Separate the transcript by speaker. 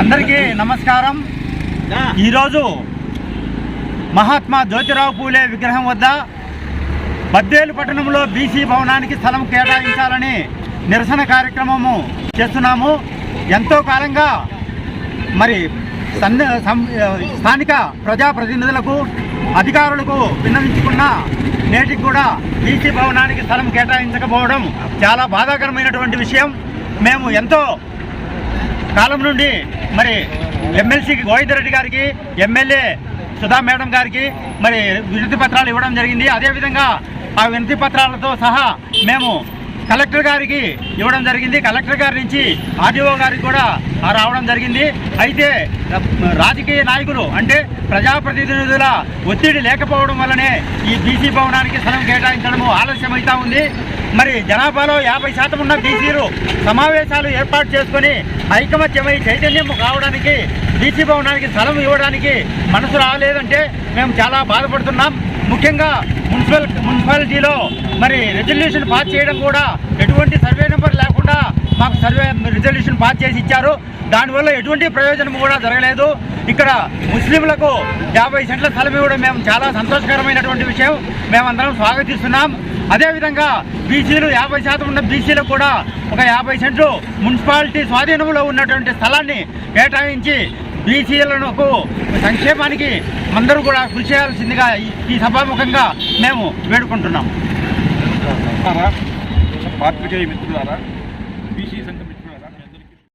Speaker 1: అందరికీ నమస్కారం. ఈరోజు మహాత్మా జ్యోతిరావు పూలే విగ్రహం వద్ద బద్దేలు పట్టణంలో బీసీ భవనానికి స్థలం కేటాయించాలని నిరసన కార్యక్రమము చేస్తున్నాము. ఎంతో కాలంగా మరి స్థానిక ప్రజాప్రతినిధులకు అధికారులకు విన్నవించుకున్న నేటికి కూడా బీసీ భవనానికి స్థలం కేటాయించకపోవడం చాలా బాధాకరమైనటువంటి విషయం. మేము ఎంతో కాలం నుండి మరి ఎమ్మెల్సీకి గోవిందరెడ్డి గారికి ఎమ్మెల్యే సుధా మేడం గారికి మరి వినతి పత్రాలు ఇవ్వడం జరిగింది. అదేవిధంగా ఆ వినతి పత్రాలతో సహా మేము కలెక్టర్ గారికి ఇవ్వడం జరిగింది. కలెక్టర్ గారి నుంచి ఆర్డీఓ గారికి కూడా రావడం జరిగింది. అయితే రాజకీయ నాయకులు అంటే ప్రజాప్రతినిధుల ఒత్తిడి లేకపోవడం వల్లనే ఈ బీసీ భవనానికి స్థలం కేటాయించడము ఆలస్యమవుతా ఉంది. మరి జనాభాలో యాభై శాతం ఉన్న బీసీలు సమావేశాలు ఏర్పాటు చేసుకొని ఐకమత్యమై చైతన్యం కావడానికి బీసీ భవనానికి స్థలం ఇవ్వడానికి మనసు రాలేదంటే మేము చాలా బాధపడుతున్నాం. ముఖ్యంగా మున్సిపల్ మున్సిపాలిటీలో మరి రెజల్యూషన్ పాస్ చేయడం కూడా ఎటువంటి సర్వే నెంబర్ లేకుండా మాకు సర్వే రిజల్యూషన్ పాస్ చేసి ఇచ్చారు. దానివల్ల ఎటువంటి ప్రయోజనం కూడా జరగలేదు. ఇక్కడ ముస్లింలకు యాభై సెంట్ల స్థలం ఇవ్వడం మేము చాలా సంతోషకరమైనటువంటి విషయం. మేమందరం స్వాగతిస్తున్నాం. అదేవిధంగా బీసీలు యాభై శాతం ఉన్న బీసీలకు కూడా ఒక యాభై సెంట్లు మున్సిపాలిటీ స్వాధీనంలో ఉన్నటువంటి స్థలాన్ని కేటాయించి బీసీలకు సంక్షేమానికి అందరూ కూడా కృషి చేయాల్సిందిగా ఈ సభాముఖంగా మేము వేడుకుంటున్నాము
Speaker 2: పాత్రికేయ మిత్రులారా బీసీ సంఘం